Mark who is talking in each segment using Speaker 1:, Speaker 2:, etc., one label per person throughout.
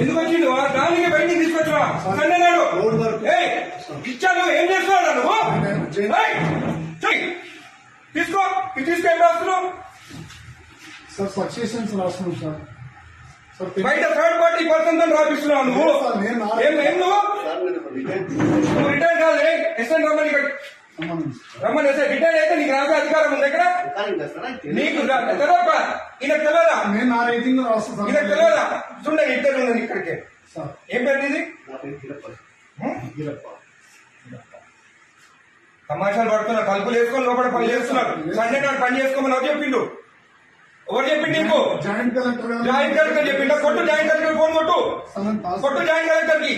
Speaker 1: ఎందుకు వచ్చిండు? దానికి బయటికి తీసుకొచ్చినా సండే నాడు ఏయ్, ఇచ్చాను. ఏం చేస్తున్నాడు నువ్వు. తీసుకో. ఇది తీసుకో ఏం రాస్తున్నావు?
Speaker 2: సార్ సక్సెషన్స్ రాస్తున్నాం సార్. సార్
Speaker 1: బయట థర్డ్ పార్టీ పర్సన్తో రాపిస్తున్నావు నువ్వు. ఏం నువ్వు? నువ్వు రిటైర్ కాదు ఎస్ఎన్ రమ్మని రమ్మని ఎస్ఐ రిటైర్ అయితే నీకు రాసే అధికారం ఉంది ఇక్కడ నీకు తెలియక ఈయన తెలియదా
Speaker 2: నేను నా రేటింగ్
Speaker 1: ఈయన
Speaker 2: సార్.
Speaker 1: తెలియదా చూడండి ఇంటర్ ఉన్నది ఇక్కడికి.
Speaker 2: సార్.
Speaker 1: ఏం పేరు?
Speaker 2: గిరప్ప.
Speaker 1: తమాషాలు పడుతున్నా తలుపులు వేసుకొని లోపల పని చేస్తున్నారు. సండే నాడు పని చేసుకోమని ఎవరు చెప్పిండు? ఎవరు చెప్పిండు నీకు?
Speaker 2: జాయింట్ కలెక్టర్
Speaker 1: జాయింట్ కలెక్టర్ చెప్పిండు? కొట్టు జాయింట్ కలెక్టర్ ఫోన్ కొట్టు.
Speaker 2: సార్
Speaker 1: కొట్టు జాయింట్ కలెక్టర్కి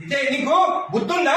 Speaker 1: ఇదే నీకు బుద్ధుందా?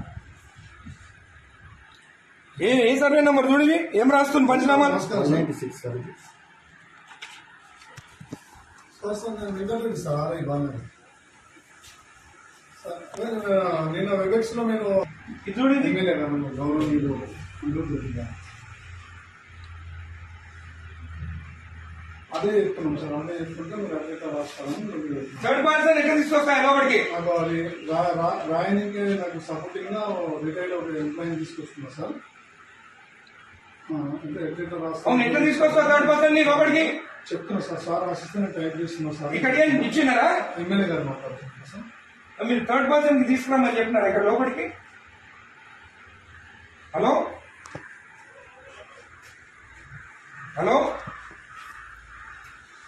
Speaker 1: ఏ ఏ సర్వే నెంబర్ చూడు ఏం రాస్తుంది పంచనామాలు
Speaker 2: సార్ నేను సార్ సార్ నేను వెబెక్స్లో నేను
Speaker 1: ఇది.
Speaker 2: గౌరవనీయులు గుంటూరు అదే చెప్తున్నాం సార్ అదే చెప్తుంటే మీరు అదే రాస్తాను
Speaker 1: థర్డ్ పర్సన్ ఎక్కడ తీసుకొస్తాను లోపలికి.
Speaker 2: రాయనికి నాకు సపోర్టింగ్గా రిటైర్డ్ ఒక ఎంప్లాయీ తీసుకొస్తున్నా సార్
Speaker 1: అవును ఎట్లా తీసుకొస్తావు థర్డ్ పర్సన్ని లోపలికి.
Speaker 2: చెప్తున్నా సార్ సార్ నేను టైప్ చేస్తున్నా సార్.
Speaker 1: ఇక్కడ ఏం ఇచ్చినారా
Speaker 2: ఎమ్మెల్యే గారు మాట్లాడుతున్నా సార్.
Speaker 1: మీరు థర్డ్ పర్సన్కి తీసుకురామని చెప్పినారా ఇక్కడ లోపలికి? హలో? హలో?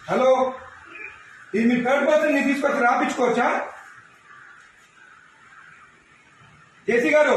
Speaker 1: హలో? ఇది మీ థర్డ్ పర్సన్ని తీసుకొచ్చి రాపించుకోవచ్చా? జేసీ గారు?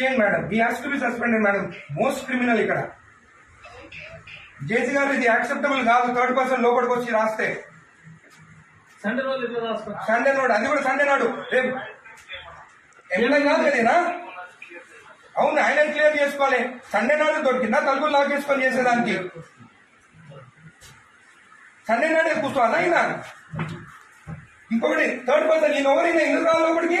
Speaker 1: చేయండి మేడం. ఈ has to be suspended madam. Most criminal ఇక్కడ. జేసీ గారు ఇది యాక్సెప్టబుల్ కాదు. థర్డ్ పర్సన్ లోపలికి వచ్చి రాస్తే.
Speaker 3: సండే రోజు
Speaker 1: సండే నాడు. అది కూడా సండే నాడు. రేపు. ఎమ్మెల్యే కాదు కదేనా అవును ఆయన క్లియర్ చేసుకోవాలి. సండే నాడు దొరికిందా? తలుపులు లాక్ చేసుకొని చేసేదానికి. సండే నాడే కూర్చోవాలా ఆయన ఇంకొకటి థర్డ్ పర్సన్ ఈయన ఎవరైనా ఎందుకు రావాలి లోపలికి?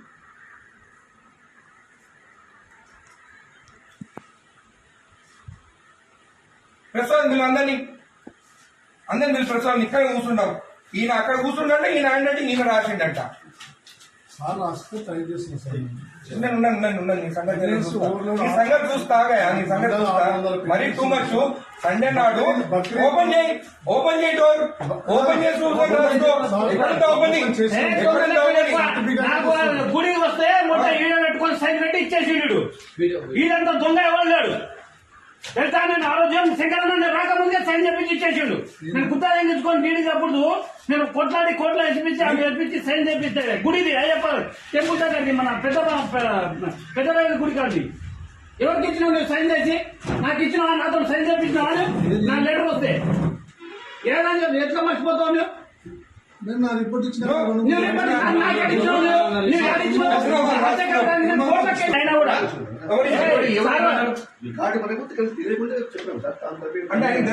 Speaker 1: Prasad మీరు అందరినీ అందరిని మీరు ప్రసాద్ ఇక్కడ కూర్చుంటాం ఈయన అక్కడ కూర్చుంటే ఈయన హ్యాండ్ ఈయన రాసిండంట.
Speaker 2: సార్ రాస్తే ట్రై చేస్తున్నా సార్. నేను.
Speaker 1: ఉన్నాను ఉన్నాను ఉన్నాను ఉన్నాను నీ సంగతి నీ సంగతి చూస్తాగా నీ సంగతి చూస్తా. మరీ టూ మచ్ సండే నాడు ఓపెన్ చేయి ఓపెన్ చేయి డోర్ ఓపెన్ చేసి ఓపెన్ రాసుకో ఎక్కడంతా ఓపెనింగ్
Speaker 3: ఏ,
Speaker 1: ఎక్కడంతా ఓపెనింగ్
Speaker 3: నాకు గుడికి వస్తే మొత్తం ఈడ పెట్టుకొని సైన్ పెట్టి ఇచ్చేసి ఈడంతా దొంగ ఎవరు లేడు? తెలుసా నేను ఆరోగ్యం శంకరన్న రాకముందే సైన్ చెప్పించి ఇచ్చేసిండు. నేను గుత్తా తెంగించుకొని నీడి అప్పుడు నేను కొట్లాడి కోట్ల ఎత్తిపించి అవి ఎత్తిపించి సైన్ చేపిస్తే గుడిది అయ్యప్ప టెంపుల్ దగ్గరది మన పెద్ద పెద్ద గుడి కాదు ఎవరికి ఇచ్చినావు నువ్వు సైన్ చేసి నాకు ఇచ్చినావా నాతో సైన్ చేపించినావా నా లెటర్ వస్తే. ఏదైనా ఎట్లా మర్చిపోతావు నువ్వు?
Speaker 2: నేను రిపోర్ట్ ఇచ్చిన
Speaker 4: తెలియకుండా చెప్పాం సార్
Speaker 1: అంటే ఆయన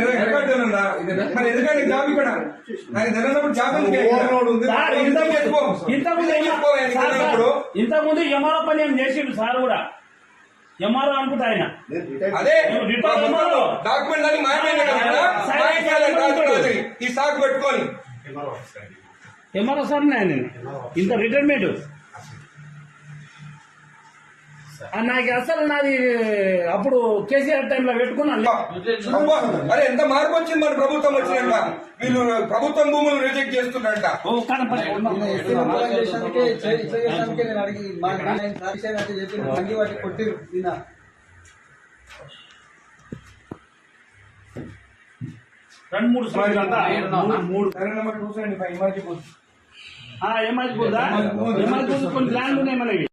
Speaker 1: మరి ఎందుకంటే జాబ్ ఇక్కడ? ఆయన జాబ్
Speaker 3: ఇంతకుముందు ఇంతకుముందు ఎంఆర్ఓ పని ఏం చేసిండు సార్ కూడా? ఎంఆర్ఓ అనుకుంటా ఆయన.
Speaker 4: నేను
Speaker 1: అదే. డాక్యుమెంట్ మాయమైంది ఈ సాకు పెట్టుకొని.
Speaker 3: ఎంఆర్ఓ సార్ నేను ఇంత రిటైర్మెంట్ నాకు అసలు నాది అప్పుడు కేసీఆర్ టైంలో పెట్టుకున్నాను
Speaker 1: అరే ఎంత మార్పు వచ్చింది మన ప్రభుత్వం వచ్చినాక వీళ్ళు ప్రభుత్వం భూములు రిజెక్ట్
Speaker 5: వాటి కొట్టిరు
Speaker 3: రెండు మూడు సార్లు అంతా
Speaker 1: మూడు
Speaker 3: ఎమ్మాజీ పోదా ఎమ్మాజీ కొన్ని ల్యాండ్ ఉన్నాయి మనకి